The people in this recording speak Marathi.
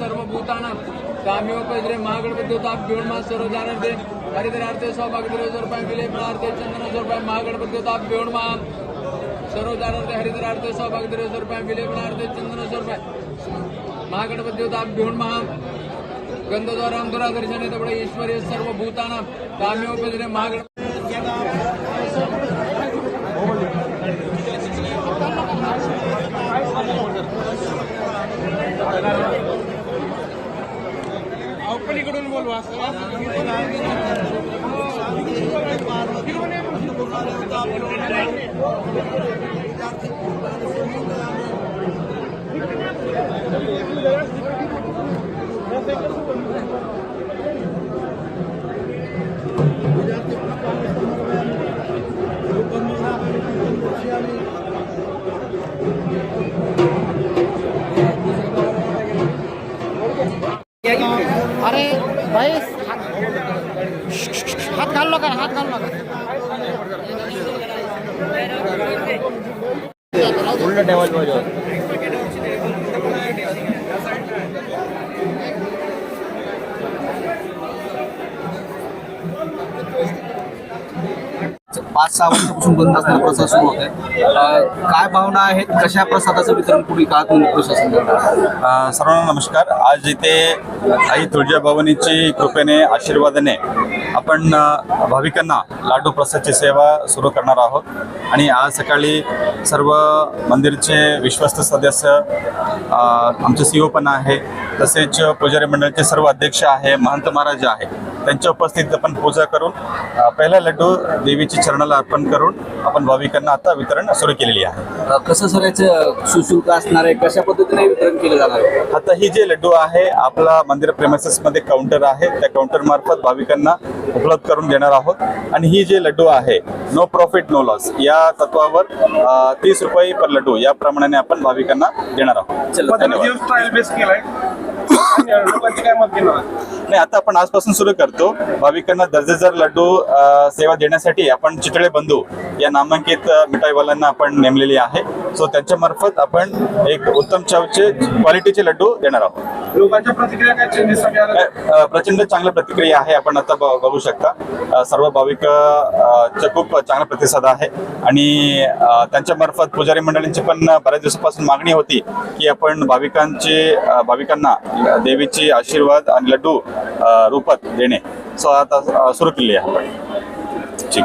सर्वभूतानां काम्योपद्रे महागणपत्योताभ्योन्मा सर्वजानन्ते हरिद्रार्थे सौभाग्यस्वरूपाय विलेपनार्थे चन्दनस्वरूपाय महागणपत्योताभ्योन्मा सर्वजानन्ते हरिद्रार्थे सौभाग्यस्वरूपाय विलेपनार्थे चन्दनस्वरूपाय महागणपत्योताभ्योन्मा गंधद्वारां दुरादर्शने तपडे ईश्वरीय सर्वभूतानां काम्योपद्रे महागण पलीकडून बोलवा. अरे भाई हात हात घालू नका हात घालू नका पाच सहा वर्षापासून बंद असणारा प्रसाद सुरू होत आहे अं, काय भावना आहेत? कशा प्रसादाचं वितरण पुढील काळात होईल प्रशासन करणार? अ, सर्वांना नमस्कार. आज इथे आई तुळजाभवानीची कृपेने आशीर्वादाने आपण भाविकांना लाडू प्रसादची सेवा सुरू करणार आहोत. आणि आज सकाळी सर्व मंदिरचे विश्वस्त सदस्य आमचे सी ओ पण आहे तसेच पुजारी मंडळाचे सर्व अध्यक्ष आहे महंत महाराज आहे त्यांच्या उपस्थितीत आपण पूजा करून पहिला लड्डू देवीची चरणाला अर्पण करून आपण भाविकांना आता वितरण सुरू केलेली आहे. कसं सगळ्याचं सुशुल्क असणार आहे? कशा पद्धतीने वितरण केलं जाणार आहे? आता ही जे लड्डू आहे आपला मंदिर प्रेमासेस मध्ये काउंटर आहे. त्या काउंटर मार्फत भाविकांना उपलब्ध करून देणार आहोत. आणि ही जे लड्डू आहे नो प्रॉफिट नो लॉस या तत्वावर तीस रुपये पर लड्डू या प्रमाणाने आपण भाविकांना देणार आहोत. नाही आता आपण आजपासून सुरू करतो. भाविकांना दर्जेदार लड्डू सेवा देण्यासाठी आपण चितळे बंधू या नामांकित मिठाईवाल्यांना आपण नेमलेली आहे. सो त्यांच्या मार्फत आपण एक उत्तम चवचे क्वालिटीचे लड्डू देणार आहोत. लोकांच्या प्रतिक्रिया काय चेंजेस अ, प्रचंड चांगली प्रतिक्रिया आहे. आपण आता बघू शकता. सर्व भाविक खूप चांगला प्रतिसाद आहे. आणि त्यांच्या मार्फत पुजारी मंडळींची पण बऱ्याच दिवसापासून मागणी होती की आपण भाविकांचे भाविकांना देवीचे आशीर्वाद आणि लड्डू रूपात देणे. सो आता सुरू केली आहे आपण. ठीक.